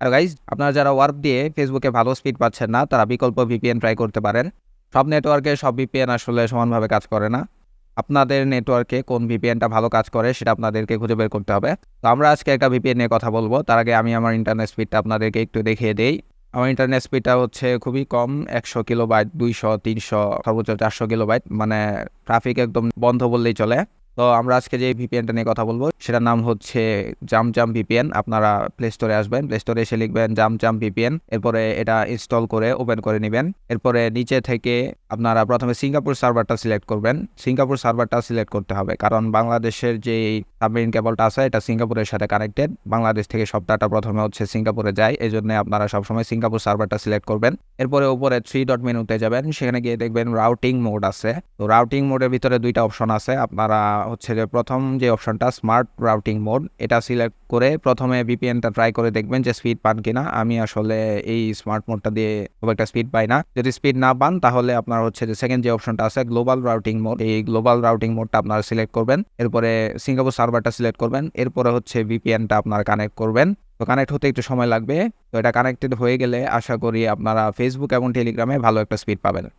আর guys আপনারা যারা work দিয়ে ফেসবুকে ভালো স্পিড পাচ্ছেন না, তারা বিকল্প ভিপিএন ট্রাই করতে পারেন। সব নেটওয়ার্কে সব ভিপিএন আসলে সমানভাবে কাজ করে না। আপনাদের নেটওয়ার্কে কোন ভিপিএনটা ভালো কাজ করে, সেটা আপনাদেরকে খুঁজে বের করতে হবে। তো আমরা আজকে একটা ভিপিএন নিয়ে কথা বলব। তার আগে আমি আমার ইন্টারনেট স্পিডটা আপনাদেরকে একটু দেখিয়ে দেই। আমার ইন্টারনেট স্পিডটা হচ্ছে খুবই কম, একশো কিলোবাইট দুইশো, তিনশো, সর্বোচ্চ চারশো কিলোবাইট মানে ট্রাফিক একদম বন্ধ বললেই চলে। তো আমরা আজকে যে ভিপিএনটা নিয়ে কথা বলব, সেটার নাম হচ্ছে জাম জাম ভিপিএন আপনারা প্লে স্টোরে আসবেন প্লে স্টোরে এসে লিখবেন জাম জাম ভিপিএন এরপরে এটা ইনস্টল করে ওপেন করে নেবেন। এরপরে নিচে থেকে আপনারা প্রথমে সিঙ্গাপুর সার্ভারটা সিলেক্ট করবেন। সিঙ্গাপুর সার্ভারটা সিলেক্ট করতে হবে। কারণ বাংলাদেশের যে সাবমেরিন কেবলটা আছে, এটা সিঙ্গাপুরের সাথে কানেক্টেড। বাংলাদেশ থেকে সব ডাটা প্রথমে হচ্ছে সিঙ্গাপুরে যায়। এই জন্য আপনারা সবসময় সিঙ্গাপুর সার্ভারটা সিলেক্ট করবেন। এরপরে উপরে থ্রি ডট মেনুতে যাবেন। সেখানে গিয়ে দেখবেন রাউটিং মোড আছে। তো রাউটিং মোডের ভিতরে দুইটা অপশন আছে। আপনারা হচ্ছে যে প্রথম যে অপশনটা, স্মার্ট রাউটিং মোড, এটা সিলেক্ট করে প্রথমে ভিপিএনটা ট্রাই করে দেখবেন যে স্পিড পান কিনা। আমি আসলে এই স্মার্ট মোডটা দিয়ে খুব একটা স্পিড পাই না। যদি স্পিড না পান, তাহলে আপনার হচ্ছে যে সেকেন্ড যে অপশনটা আছে গ্লোবাল রাউটিং মোড এই গ্লোবাল রাউটিং মোডটা আপনারা সিলেক্ট করবেন। এরপরে সিঙ্গাপুর সার্ভারটা সিলেক্ট করবেন। এরপরে হচ্ছে ভিপিএনটা আপনার কানেক্ট করবেন। তো কানেক্ট হতে একটু সময় লাগবে। তো এটা কানেক্টেড হয়ে গেলে আশা করি আপনারা ফেসবুক এবং টেলিগ্রামে ভালো একটা স্পিড পাবেন।